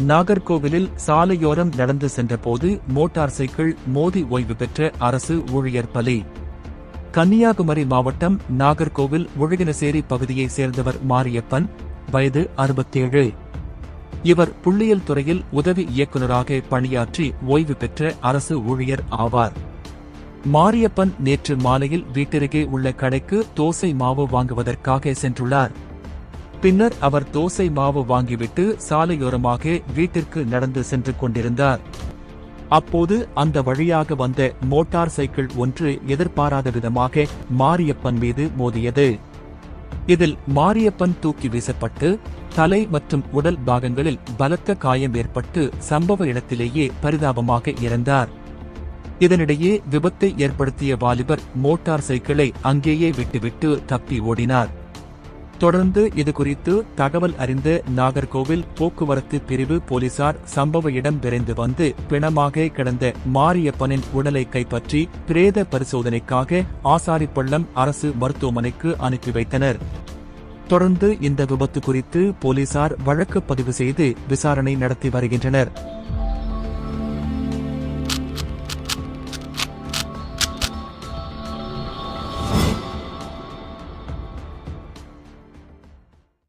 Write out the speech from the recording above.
நாகர்கோவிலில் சாலையோரம் நடந்து சென்றபோது மோட்டார் சைக்கிள் மோதி ஓய்வு பெற்ற அரசு ஊழியர் பலி. கன்னியாகுமரி மாவட்டம் நாகர்கோவில் ஒழுகினசேரி பகுதியைச் சேர்ந்தவர் மாரியப்பன் வயது அறுபத்தேழு. இவர் புள்ளியியல் துறையில் உதவி இயக்குநராக பணியாற்றி ஓய்வு பெற்ற அரசு ஊழியர் ஆவார். மாரியப்பன் நேற்று மாலையில் வீட்டிற்கே உள்ள கடைக்கு தோசை மாவு வாங்குவதற்காக சென்றுள்ளார். பின்னர் அவர் தோசை மாவு வாங்கிவிட்டு சாலையோரமாக வீட்டிற்கு நடந்து சென்று கொண்டிருந்தார். அப்போது அந்த வழியாக வந்த மோட்டார் சைக்கிள் ஒன்று எதிர்பாராத விதமாக மாரியப்பன் மீது மோதியது. இதில் மாரியப்பன் தூக்கி வீசப்பட்டு தலை மற்றும் உடல் பாகங்களில் பலத்த காயம் ஏற்பட்டு சம்பவ இடத்திலேயே பரிதாபமாக இறந்தார். இதனிடையே விபத்தை ஏற்படுத்திய வாலிபர் மோட்டார் சைக்கிளை அங்கேயே விட்டுவிட்டு தப்பி ஓடினார். தொடர்ந்து இதுகுறித்து தகவல் அறிந்த நாகர்கோவில் போக்குவரத்து பிரிவு போலீசார் சம்பவ இடம் விரைந்து வந்து பிணமாக கிடந்த மாரியப்பனின் உடலை கைப்பற்றி பிரேத பரிசோதனைக்காக ஆசாரிப்பள்ளம் அரசு மருத்துவமனைக்கு அனுப்பி வைத்தனர். தொடர்ந்து இந்த விபத்து குறித்து போலீசார் வழக்கு பதிவு செய்து விசாரணை நடத்தி வருகின்றனர்.